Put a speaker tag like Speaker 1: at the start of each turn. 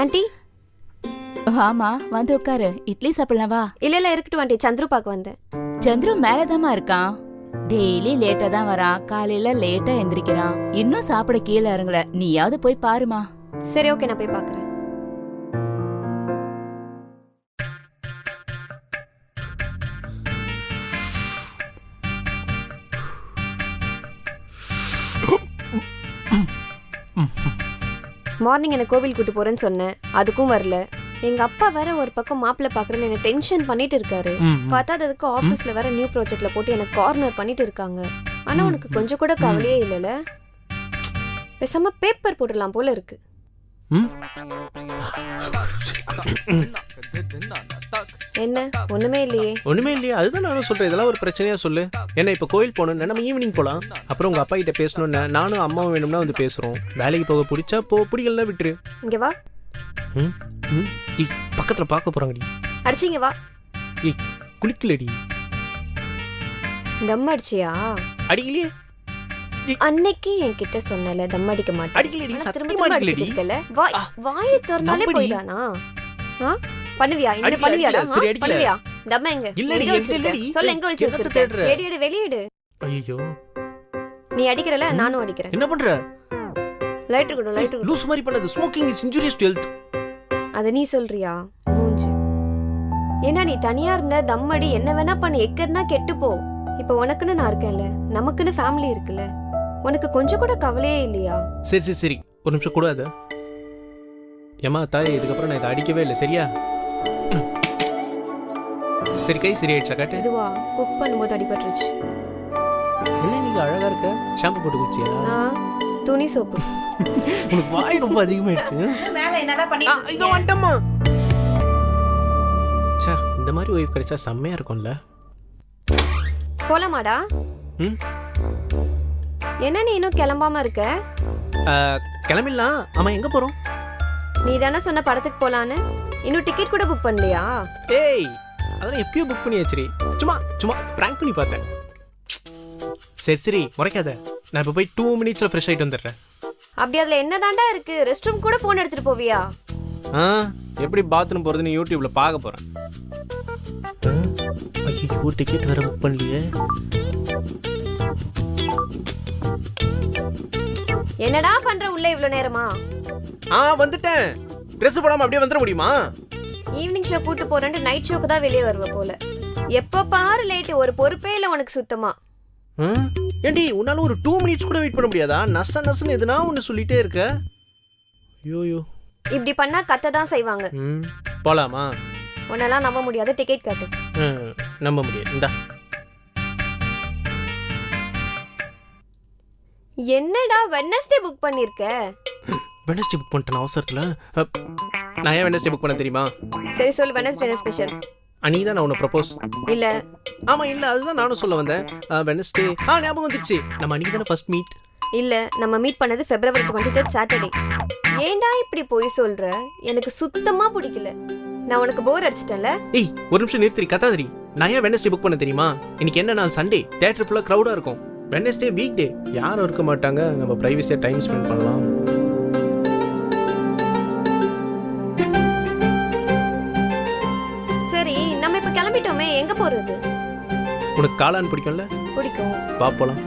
Speaker 1: Anti
Speaker 2: வாமா வந்து உட்காரு இட்லி சாப்பிடலாம் வா
Speaker 1: இல்ல இல்ல இருக்கட்டும் ஆண்டி சந்துரு பார்க்க வந்தேன்
Speaker 2: சந்துரு மேலதாம்மா இருக்கான் டெய்லி லேட்டா தான் வரான் காலையில லேட்டா எந்திரிக்கிறான் இன்னும் சாப்பிட கீழே இறங்கல நீயாவது போய் பாருமா
Speaker 1: சரி ஓகே நான் போய் பார்க்கறேன் மார்னிங் என்ன கோவில் கூட்டு போறேன்னு சொன்னேன். அதுக்கும் வரல. எங்க அப்பா வேற ஒரு பக்கம் மாப்பிள்ளை பாக்குறேன்னு என்ன டென்ஷன் பண்ணிட்டு இருக்காரு. பார்த்தா அதுக்கு ஆபீஸ்ல வேற நியூ ப்ராஜெக்ட்ல போட்டு எனக்கு கார்னர் பண்ணிட்டு இருக்காங்க. ஆனா. உனக்கு கொஞ்சம் கூட கவலையே இல்லல பேசாம பேப்பர் போட்டுடலாம் போல இருக்கு. என்ன? ஒண்ணுமே இல்லையே.
Speaker 3: ஒண்ணுமே இல்லையா. அதுதான் நானும் சொல்றேன். இதெல்லாம் ஒரு பிரச்சனையா சொல்லு. என்ன இப்ப கோயில் போகணும்னா நம்ம ஈவினிங் போலாம். அப்புறம் உங்க அப்பா கிட்ட பேசணும்னா நானும் அம்மாவும் வேணும்னா வந்து பேசுறோம். வேலைக்கு போக பிடிச்சா போ பிடிக்கலன்னா விட்டுரு.
Speaker 1: இங்க வா.
Speaker 3: ம்? டி பக்கத்துல பார்க்க போறாங்கடி.
Speaker 1: அடிச்சிங்க வா.
Speaker 3: குளிக்கலடி.
Speaker 1: தம் அடிச்சியா?
Speaker 3: அடிக்கலையே.
Speaker 1: அன்னைக்கு என்கிட்ட சொன்னல தம் அடிக்க மாட்டேன்.
Speaker 3: அடிக்கலடி சத்தியமா
Speaker 1: இருக்கல. வாய் வாயை திறந்தாலே. போயிடானா? பண்ணுவியா?
Speaker 3: அடிக்கல,
Speaker 1: பண்ணுவியாடா. பண்ணுவியா? தம்ம எங்க?
Speaker 3: இல்லடி.
Speaker 1: சொல்லு எங்க வச்சு வச்சிருக்க? வெளியிடு வெளியிடு.
Speaker 3: ஐயோ
Speaker 1: நீ அடிக்கிறல. நானும் அடிக்கிறேன்.
Speaker 3: என்ன பண்ற?
Speaker 1: லைட் கொடு லைட் கொடு
Speaker 3: லூஸ் மாதிரி பண்ணது. Smoking is injurious to health
Speaker 1: அத நீ சொல்றியா? மூஞ்சு. ஏன்னா நீ தனியா இருந்த தம்மடி என்ன வேணா பண்ணு. எக்கர்னா கெட்டு போ இப்ப உனக்குன்னு நான் இருக்கேன்ல. நமக்குன்னு ஃபேமிலி இருக்குல்ல. உனக்கு கொஞ்சம் கூட கவலையே இல்லையா?
Speaker 3: சரி சரி சரி. ஒரு நிமிஷம் கூடாது ஏமா தாய் இதுக்கப்புறம் நான் இதை அடிக்கவே இல்லை. சரியா? சரி கை சரியாயிடுச்சா காட்டு.
Speaker 1: இதுவா குக் பண்ணும்போது அடிபட்டுருச்சு.
Speaker 3: என்ன நீங்க அழகா இருக்க? ஷாம்பு போட்டு குச்சியா
Speaker 1: ஆ, துணி சோப்பு.
Speaker 3: உனக்கு வாய் ரொம்ப அதிகமாயிடுச்சு.
Speaker 4: மேல என்னதான்
Speaker 3: ஆ,
Speaker 4: பண்ணிட்டு
Speaker 3: இதோ? வந்துட்டம்மா. ச்சே இந்த மாதிரி ஒய்ஃப் கிடைச்சா செம்மையா இருக்கும்ல.
Speaker 1: போலாமாடா?
Speaker 3: ம்.
Speaker 1: என்ன நீ இன்னும் கிளம்பாம இருக்க?
Speaker 3: கிளம்பிடலாம். ஆமா எங்க போறோம்?
Speaker 1: நீ தானே சொன்ன படத்துக்கு போலான்னு? இன்னும் டிக்கெட் கூட புக் பண்ணலையா?
Speaker 3: ஏய் அதெல்லாம் எப்பயோ புக் பண்ணி வச்சிரி சும்மா சும்மா ப்ராங்க் பண்ணி பார்த்தேன். சரி சரி முறைக்காத. நான் இப்போ போய் டூ மினிட்ஸில் ஃப்ரெஷ் ஆகிட்டு வந்துடுறேன்.
Speaker 1: அப்படி அதுல என்னதாண்டா இருக்கு? ரெஸ்ட் ரூம் கூட போன் எடுத்துட்டு போவியா?
Speaker 3: ஆ எப்படி பாத்ரூம் போகிறதுன்னு யூடியூப்ல பார்க்க போகிறேன் ஐயோ டிக்கெட் வேற புக் பண்ணலையே.
Speaker 1: என்னடா பண்ற உள்ள இவ்வளவு நேரமா?
Speaker 3: ஆ வந்துட்டேன். ட்ரெஸ் போடாம அப்படியே வந்துட முடியுமா?
Speaker 1: ஈவினிங் ஷோ கூட்டு போறேன்ட்டு நைட் ஷோக்கு தான் வெளியே வருவ போல. எப்ப பாரு லேட் ஒரு பொறுப்பே இல்ல உனக்கு சுத்தமா?
Speaker 3: ஏண்டி உன்னால ஒரு டூ மினிட்ஸ் கூட வெயிட் பண்ண முடியாதா? நச நசன்னு எதுனா ஒன்று சொல்லிட்டே இருக்க. ஐயோயோ.
Speaker 1: இப்படி பண்ணா கத்த தான் செய்வாங்க.
Speaker 3: ம் போலாமா?
Speaker 1: உன்னெல்லாம் நம்ப முடியாது. டிக்கெட் காட்டு.
Speaker 3: ம், நம்ப முடியாது. இந்தா.
Speaker 1: என்னடா வெட்னஸ்டே புக் பண்ணிருக்க?
Speaker 3: வெனஸ்டே புக் பண்ணிட்டேன் அவசரத்தில். அப், நான் ஏன் வெனஸ்டே புக் பண்ண தெரியுமா?
Speaker 1: சரி சொல்லு வெட்னஸ்டே என்ன ஸ்பெஷல்
Speaker 3: அன்னைக்கு தான் நான் உன்னை ப்ரப்போஸ்
Speaker 1: இல்ல.
Speaker 3: ஆமாம் இல்லை அதுதான் நானும் சொல்ல வந்தேன். வெனஸ்டே ஆ ஞாபகம் வந்துருச்சு. நம்ம அன்னைக்கு தானே ஃபர்ஸ்ட் மீட்
Speaker 1: இல்ல நம்ம மீட் பண்ணது பிப்ரவரி டுவெண்ட்டி தேர்ட் சாட்டர்டே ஏன்டா இப்படி போய் சொல்ற? எனக்கு சுத்தமா பிடிக்கல. நான் உனக்கு போர் அடிச்சிட்டேன்ல.
Speaker 3: ஏய் ஒரு நிமிஷம் நிறுத்தி கத்தாதிரி நான் ஏன் வெனஸ்டே புக் பண்ண தெரியுமா? இன்னைக்கு என்ன நாள்? சண்டே தேட்டர் ஃபுல்லாக க்ரௌடாக இருக்கும். வெனஸ்டே வீக் டே யாரும் இருக்க மாட்டாங்க. நம்ம ப்ரைவசியாக டைம் ஸ்பெண்ட் பண்ணலாம்.
Speaker 1: சரி நம்ம இப்ப கிளம்பிட்டோமே. எங்க போறது?
Speaker 3: உனக்கு காளான் பிடிக்கும்ல?
Speaker 1: பிடிக்கும்.
Speaker 3: வா போலாம்.